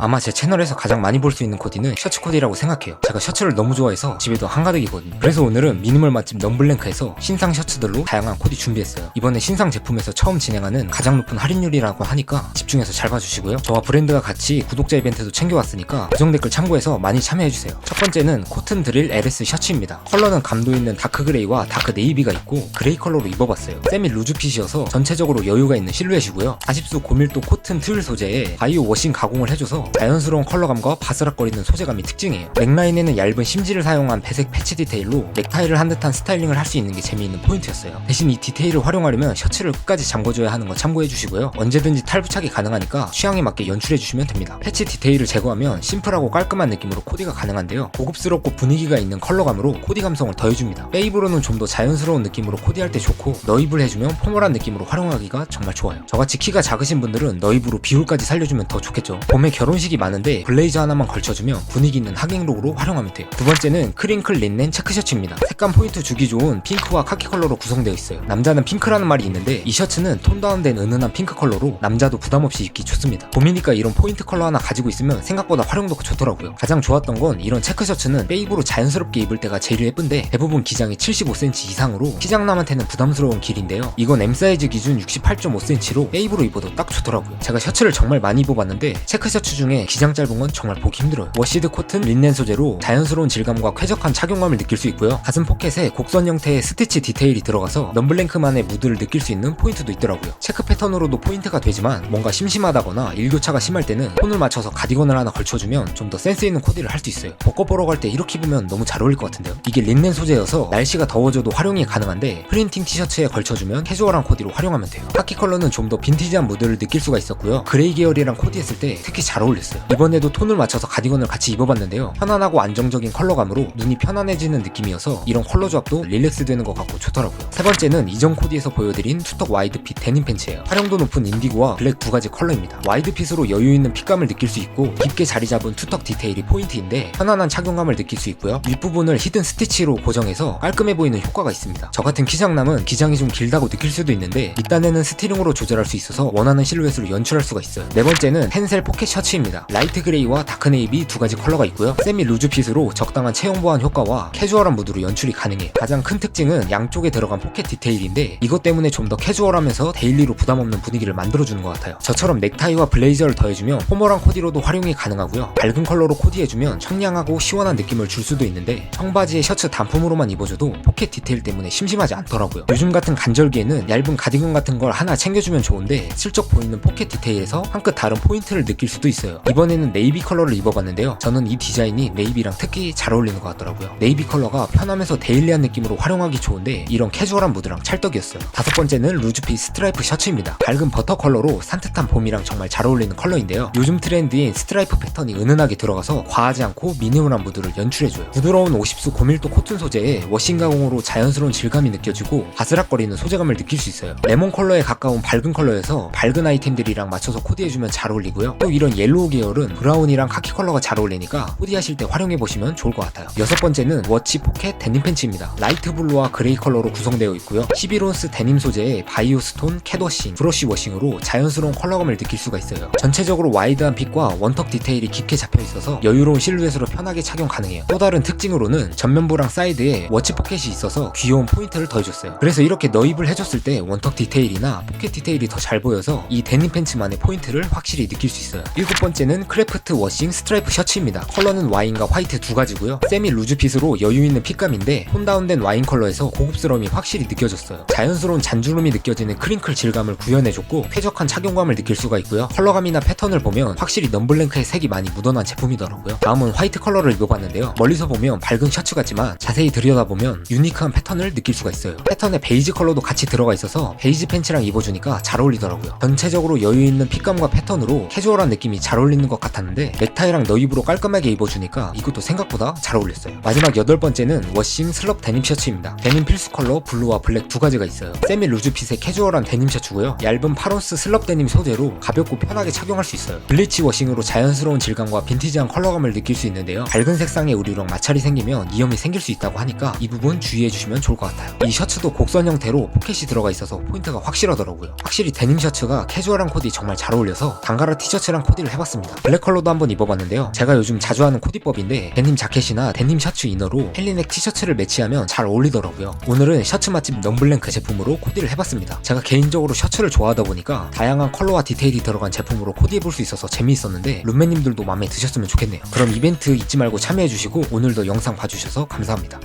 아마 제 채널에서 가장 많이 볼 수 있는 코디는 셔츠 코디라고 생각해요. 제가 셔츠를 너무 좋아해서 집에도 한가득이거든요. 그래서 오늘은 미니멀 맛집 넘블랭크에서 신상 셔츠들로 다양한 코디 준비했어요. 이번에 신상 제품에서 처음 진행하는 가장 높은 할인율이라고 하니까 집중해서 잘 봐주시고요. 저와 브랜드가 같이 구독자 이벤트도 챙겨왔으니까 고정 댓글 참고해서 많이 참여해주세요. 첫 번째는 코튼 드릴 LS 셔츠입니다. 컬러는 감도 있는 다크 그레이와 다크 네이비가 있고 그레이 컬러로 입어봤어요. 세미 루즈 핏이어서 전체적으로 여유가 있는 실루엣이고요. 40수 고밀도 코튼 트윌 소재에 바이오 워싱 가공을 해줘서 자연스러운 컬러감과 바스락거리는 소재감이 특징이에요. 넥라인에는 얇은 심지를 사용한 배색 패치 디테일로 넥타이를 한 듯한 스타일링을 할 수 있는 게 재미있는 포인트였어요. 대신 이 디테일을 활용하려면 셔츠를 끝까지 잠궈줘야 하는 거 참고해 주시고요. 언제든지 탈부착이 가능하니까 취향에 맞게 연출해 주시면 됩니다. 패치 디테일을 제거하면 심플하고 깔끔한 느낌으로 코디가 가능한데요. 고급스럽고 분위기가 있는 컬러감으로 코디 감성을 더해줍니다. 베이브로는 좀 더 자연스러운 느낌으로 코디할 때 좋고 너입을 해주면 포멀한 느낌으로 활용하기가 정말 좋아요. 저같이 키가 작으신 분들은 너입으로 비율까지 살려주면 더 좋겠죠. 봄에 결혼 식이 많은데 블레이저 하나만 걸쳐주면 분위기 있는 하객룩으로 활용하면 돼요. 두 번째는 크링클 린넨 체크 셔츠입니다. 색감 포인트 주기 좋은 핑크와 카키 컬러로 구성되어 있어요. 남자는 핑크라는 말이 있는데 이 셔츠는 톤 다운된 은은한 핑크 컬러로 남자도 부담 없이 입기 좋습니다. 봄이니까 이런 포인트 컬러 하나 가지고 있으면 생각보다 활용도가 좋더라고요. 가장 좋았던 건 이런 체크 셔츠는 베이브로 자연스럽게 입을 때가 제일 예쁜데 대부분 기장이 75cm 이상으로 키장남한테는 부담스러운 길인데요. 이건 M 사이즈 기준 68.5cm로 베이브로 입어도 딱 좋더라고요. 제가 셔츠를 정말 많이 입어봤는데 체크 셔츠 중에 기장 짧은 건 정말 보기 힘들어요. 워시드 코튼 린넨 소재로 자연스러운 질감과 쾌적한 착용감을 느낄 수 있고요. 가슴 포켓에 곡선 형태의 스티치 디테일이 들어가서 넘블랭크만의 무드를 느낄 수 있는 포인트도 있더라고요. 체크 패턴으로도 포인트가 되지만 뭔가 심심하다거나 일교차가 심할 때는 톤을 맞춰서 가디건을 하나 걸쳐주면 좀 더 센스 있는 코디를 할 수 있어요. 벚꽃 보러 갈 때 이렇게 입으면 너무 잘 어울릴 것 같은데요. 이게 린넨 소재여서 날씨가 더워져도 활용이 가능한데 프린팅 티셔츠에 걸쳐주면 캐주얼한 코디로 활용하면 돼요. 카키 컬러는 좀 더 빈티지한 무드를 느낄 수가 있었고요. 그레이 계열이랑 코디했을 때 특히 잘 어울 렸어요. 이번에도 톤을 맞춰서 가디건을 같이 입어봤는데요. 편안하고 안정적인 컬러감으로 눈이 편안해지는 느낌이어서 이런 컬러 조합도 릴렉스 되는 것 같고 좋더라고요. 세 번째는 이전 코디에서 보여드린 투턱 와이드핏 데님 팬츠예요. 활용도 높은 인디고와 블랙 두 가지 컬러입니다. 와이드핏으로 여유 있는 핏감을 느낄 수 있고 깊게 자리 잡은 투턱 디테일이 포인트인데 편안한 착용감을 느낄 수 있고요. 윗부분을 히든 스티치로 고정해서 깔끔해 보이는 효과가 있습니다. 저 같은 키장남은 기장이 좀 길다고 느낄 수도 있는데 밑단에는 스티링으로 조절할 수 있어서 원하는 실루엣으로 연출할 수가 있어요. 네 번째는 펜셀 포켓 셔츠입 니다. 라이트 그레이와 다크 네이비 두 가지 컬러가 있고요. 세미 루즈 핏으로 적당한 체형 보완 효과와 캐주얼한 무드로 연출이 가능해요. 가장 큰 특징은 양쪽에 들어간 포켓 디테일인데 이것 때문에 좀 더 캐주얼하면서 데일리로 부담 없는 분위기를 만들어주는 것 같아요. 저처럼 넥타이와 블레이저를 더해주면 포멀한 코디로도 활용이 가능하고요. 밝은 컬러로 코디해주면 청량하고 시원한 느낌을 줄 수도 있는데 청바지에 셔츠 단품으로만 입어줘도 포켓 디테일 때문에 심심하지 않더라고요. 요즘 같은 간절기에는 얇은 가디건 같은 걸 하나 챙겨주면 좋은데 슬쩍 보이는 포켓 디테일에서 한 끗 다른 포인트를 느낄 수도 있어요. 이번에는 네이비 컬러를 입어봤는데요. 저는 이 디자인이 네이비랑 특히 잘 어울리는 것 같더라고요. 네이비 컬러가 편하면서 데일리한 느낌으로 활용하기 좋은데 이런 캐주얼한 무드랑 찰떡이었어요. 다섯 번째는 루즈핏 스트라이프 셔츠입니다. 밝은 버터 컬러로 산뜻한 봄이랑 정말 잘 어울리는 컬러인데요. 요즘 트렌드인 스트라이프 패턴이 은은하게 들어가서 과하지 않고 미니멀한 무드를 연출해줘요. 부드러운 50수 고밀도 코튼 소재에 워싱 가공으로 자연스러운 질감이 느껴지고 바스락거리는 소재감을 느낄 수 있어요. 레몬 컬러에 가까운 밝은 컬러여서 밝은 아이템들이랑 맞춰서 코디해주면 잘 어울리고요. 또 이런 옐로 우 계열은 브라운이랑 카키 컬러가 잘 어울리니까 코디하실 때 활용해보시면 좋을 것 같아요. 여섯 번째는 워치 포켓 데님 팬츠입니다. 라이트 블루와 그레이 컬러로 구성되어 있고요. 11온스 데님 소재에 바이오 스톤, 캣워싱, 브러쉬 워싱으로 자연스러운 컬러감을 느낄 수가 있어요. 전체적으로 와이드한 핏과 원턱 디테일이 깊게 잡혀 있어서 여유로운 실루엣으로 편하게 착용 가능해요. 또 다른 특징으로는 전면부랑 사이드에 워치 포켓이 있어서 귀여운 포인트를 더해줬어요. 그래서 이렇게 너입을 해줬을 때 원턱 디테일이나 포켓 디테일이 더 잘 보여서 이 데님 팬츠만의 포인트를 확실히 느낄 수 있어요. 일곱 번 째는 크래프트 워싱 스트라이프 셔츠입니다. 컬러는 와인과 화이트 두 가지고요. 세미 루즈 핏으로 여유 있는 핏감인데 톤 다운된 와인 컬러에서 고급스러움이 확실히 느껴졌어요. 자연스러운 잔주름이 느껴지는 크링클 질감을 구현해줬고 쾌적한 착용감을 느낄 수가 있고요. 컬러감이나 패턴을 보면 확실히 넘블랭크의 색이 많이 묻어난 제품이더라고요. 다음은 화이트 컬러를 입어봤는데요. 멀리서 보면 밝은 셔츠 같지만 자세히 들여다보면 유니크한 패턴을 느낄 수가 있어요. 패턴에 베이지 컬러도 같이 들어가 있어서 베이지 팬츠랑 입어주니까 잘 어울리더라고요. 전체적으로 여유 있는 핏감과 패턴으로 캐주얼한 느낌이 잘 어울리는 것 같았는데 넥타이랑 너입으로 깔끔하게 입어주니까 이것도 생각보다 잘 어울렸어요. 마지막 여덟 번째는 워싱 슬럽 데님 셔츠입니다. 데님 필수 컬러 블루와 블랙 두 가지가 있어요. 세미 루즈 핏의 캐주얼한 데님 셔츠고요. 얇은 파로스 슬럽 데님 소재로 가볍고 편하게 착용할 수 있어요. 블리치 워싱으로 자연스러운 질감과 빈티지한 컬러감을 느낄 수 있는데요. 밝은 색상의 의류랑 마찰이 생기면 이염이 생길 수 있다고 하니까 이 부분 주의해 주시면 좋을 것 같아요. 이 셔츠도 곡선 형태로 포켓이 들어가 있어서 포인트가 확실하더라고요. 확실히 데님 셔츠가 캐주얼한 코디 정말 잘 어울려서 단가라 티셔츠랑 코디를 해봤습니 다. 해봤습니다. 블랙 컬러도 한번 입어봤는데요. 제가 요즘 자주 하는 코디법인데 데님 자켓이나 데님 셔츠 이너로 헬리넥 티셔츠를 매치하면 잘 어울리더라고요. 오늘은 셔츠 맛집 넘블랭크 제품으로 코디를 해봤습니다. 제가 개인적으로 셔츠를 좋아하다 보니까 다양한 컬러와 디테일이 들어간 제품으로 코디해볼 수 있어서 재미있었는데 룸메님들도 마음에 드셨으면 좋겠네요. 그럼 이벤트 잊지 말고 참여해주시고 오늘도 영상 봐주셔서 감사합니다.